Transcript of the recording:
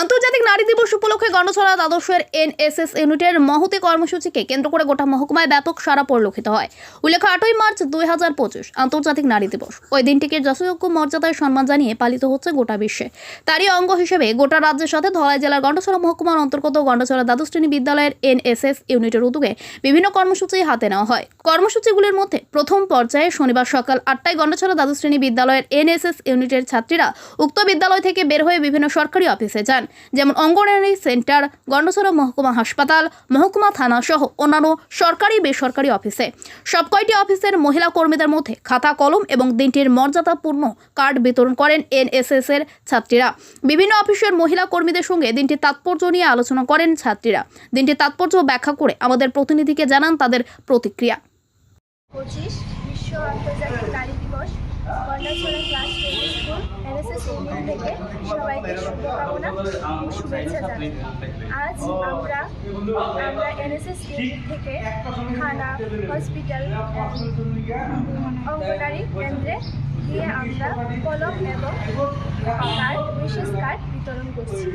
আন্তর্জাতিক নারী দিবস উপলক্ষে গণছড়া দ্বাদশের এনএসএস ইউনিটের মহতি কর্মসূচিকে কেন্দ্র করে গোটা মহকুমায় ব্যাপক সারা পরিলক্ষিত হয়। উল্লেখ্য, আটই মার্চ দুই হাজার পঁচিশ, আন্তর্জাতিক নারী দিবস। ওই দিনটিকে যথাযোগ্য মর্যাদায় সম্মান জানিয়ে পালিত হচ্ছে গোটা বিশ্বে। তারই অঙ্গ হিসেবে গোটা রাজ্যের সাথে ধলাই জেলার গন্ডছড়া মহকুমার অন্তর্গত গন্ডছড়া দ্বাদশ শ্রেণি বিদ্যালয়ের এনএসএস ইউনিটের উদ্যোগে বিভিন্ন কর্মসূচি হাতে নেওয়া হয়। কর্মসূচিগুলির মধ্যে প্রথম পর্যায়ে শনিবার সকাল আটটায় গন্ডছড়া দ্বাদশ শ্রেণি বিদ্যালয়ের এনএসএস ইউনিটের ছাত্রীরা উক্ত বিদ্যালয় থেকে বের হয়ে বিভিন্ন সরকারি অফিসে যান। যেমন অঙ্গনওয়াড়ি সেন্টার গন্ডছড়া মহকুমা হাসপাতাল, মহকুমা থানা সহ অন্যান্য সরকারি বেসরকারি অফিসে। সব কয়টি অফিসের মহিলা কর্মীদের মধ্যে খাতা, কলম এবং দিনটির মর্যাদাপূর্ণ কার্ড বিতরণ করেন এনএসএস এর ছাত্রীরা। বিভিন্ন অফিসের মহিলা কর্মীদের সঙ্গে দিনটির তাৎপর্য নিয়ে আলোচনা করেন ছাত্রীরা। দিনটির তাৎপর্য ব্যাখ্যা করে আমাদের প্রতিনিধিকে জানান তাদের প্রতিক্রিয়া। পঁচিশ বিশ্ব আন্তর্জাতিক নারী দিবস কন্যাছড়া ক্লাস স্কুল থেকে সবাইকে শুভকামনা ও শুভেচ্ছা জানাই আজ আমরা আমরা এনএসএস থেকে থানা হসপিটাল অঙ্গনারী কেন্দ্রে গিয়ে আমরা কলম এবং কার্ড বিশেষ কার্ড বিতরণ করছি